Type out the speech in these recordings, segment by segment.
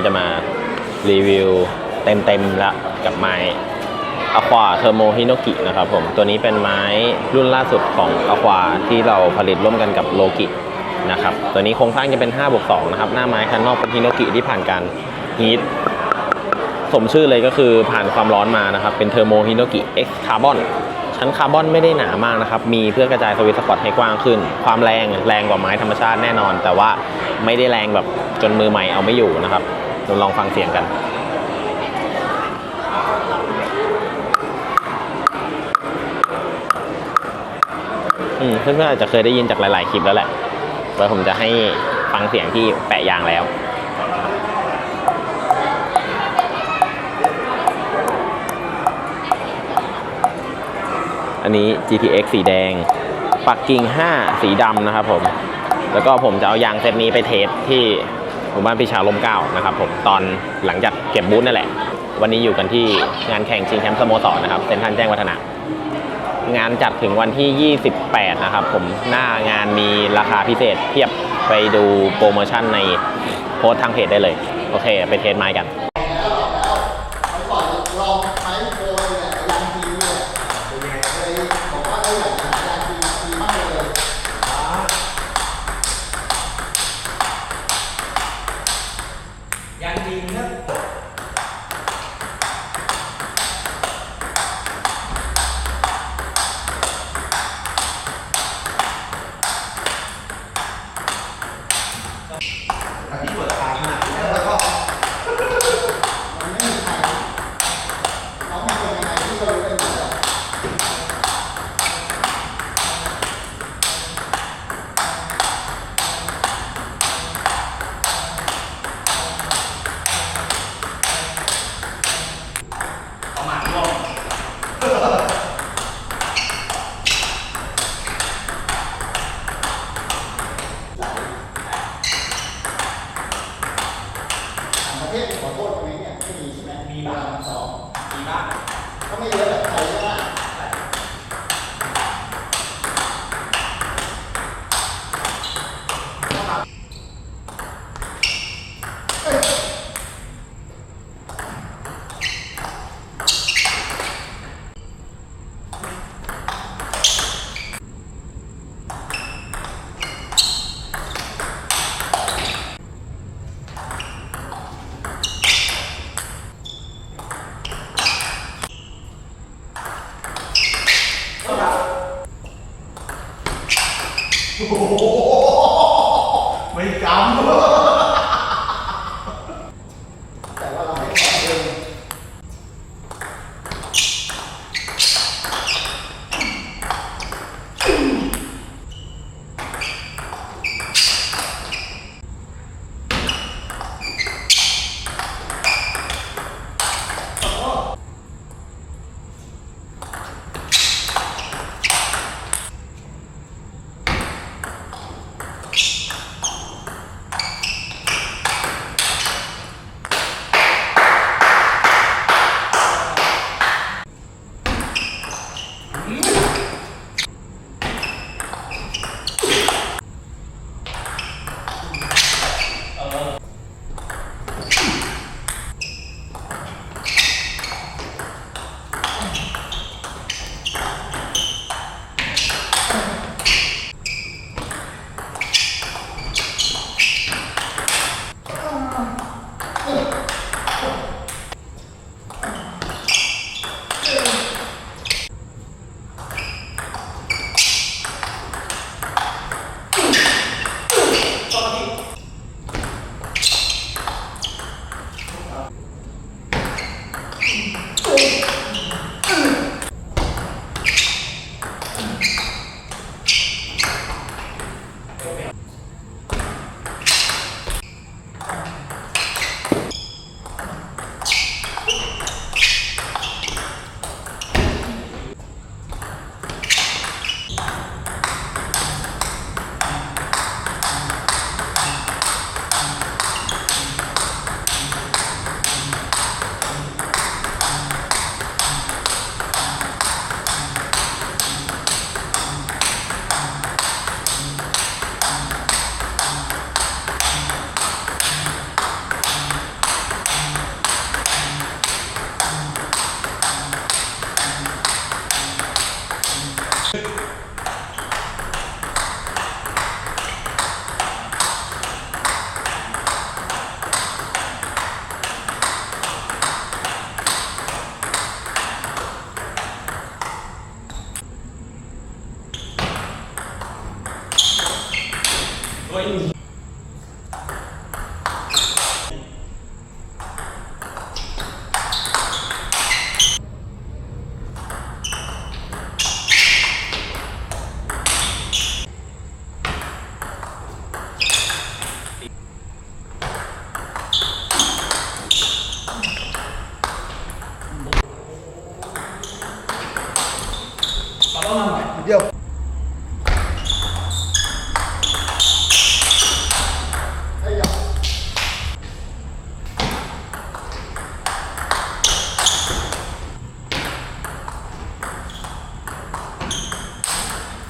นี้จะมารีวิวเต็มๆแล้วกับไม้อควาเทอร์โมฮิโนกินะครับผม ตัวนี้เป็นไม้รุ่นล่าสุดของอควาที่เราผลิตร่วมกันกับโลกินะครับ ตัวนี้โครงสร้างจะเป็น5บวก2นะครับ หน้าไม้คันนอกเป็นฮิโนกิที่ผ่านการฮีทสมชื่อเลยก็คือผ่านความร้อนมานะครับ เป็นเทอร์โมฮิโนกิ X คาร์บอนชั้นคาร์บอนไม่ได้หนามากนะครับ มีเพื่อกระจายสวิตช์สปอตให้กว้างขึ้น ความแรงแรงกว่าไม้ธรรมชาติแน่นอน แต่ว่าไม่ได้แรงแบบจนมือใหม่เอาไม่อยู่นะครับ เราลองฟังเสียงกันอืมเพื่อนๆอาจจะเคยได้ยินจากหลาย ๆ คลิปแล้วแหละไว้ผมจะให้ฟังเสียงที่แปะยางแล้วอันนี้ GTX สีแดง ปักกิ่ง 5 สีดำนะครับผม แล้วก็ผมจะเอายางเซตนี้ไปเทสที่ หมู่บ้านพิชาลมเก้านะครับผมตอนหลังจากเก็บบูธนั่นแหละ วันนี้อยู่กันที่งานแข่งชิงแชมป์สโมสรนะครับเซ็นทรัลแจ้งวัฒนะงานจัดถึงวันที่ 28 นะครับผมหน้างานมีราคาพิเศษเทียบไปดูโปรโมชั่นในโพสทางเพจได้เลย โอเค ไปเทสไม้กัน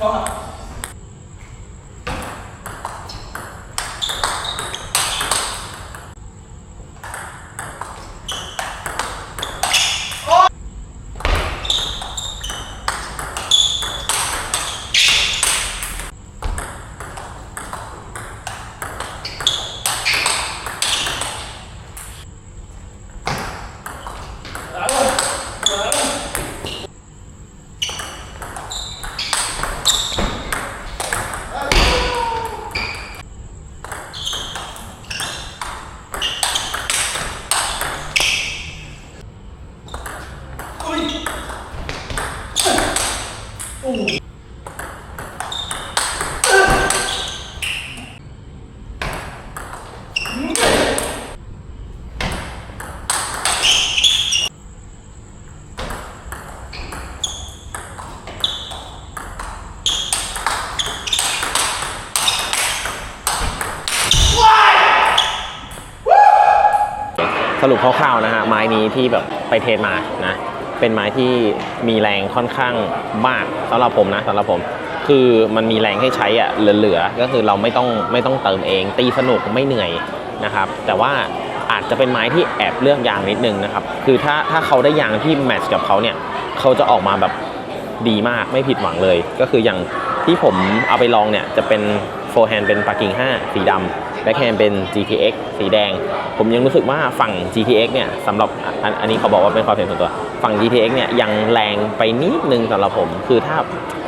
方案 สรุปคร่าวๆนะฮะไม้นี้ที่แบบไปเทรนมานะ เป็นไม้ที่มีแรงค่อนข้างมากสำหรับผมนะสำหรับผมคือมันมีแรงให้ใช้อะเหลือๆก็คือเราไม่ต้องไม่ต้องเติมเอง ตีสนุกไม่เหนื่อยนะครับ แต่ว่าอาจจะเป็นไม้ที่แอบเลือกยางนิดนึงนะครับ คือถ้าถ้าเขาได้ยางที่แมทช์กับเขาเนี่ยเขาจะออกมาแบบดีมากไม่ผิดหวังเลย ก็คืออย่างที่ผมเอาไปลองเนี่ยจะเป็นโฟร์แฮนด์เป็นปากิ่ง5สีดำ แบ็คแฮนด์เป็น GTX สีแดง ผมยังรู้สึกว่าฝั่ง GTX เนี่ยสำหรับอันนี้เขาบอกว่าเป็นความเห็นส่วนตัว ฝั่ง GTX เนี่ยยังแรงไปนิดนึงสำหรับผม คือถ้า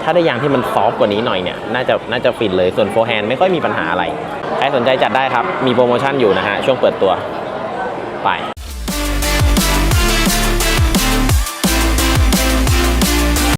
ถ้าได้ยางที่มันซอฟต์กว่านี้หน่อยเนี่ยน่าจะน่าจะฟินเลยส่วนโฟร์แฮนด์ไม่ค่อยมีปัญหาอะไร ใครสนใจจัดได้ครับ มีโปรโมชั่นอยู่นะฮะ ช่วงเปิดตัวไป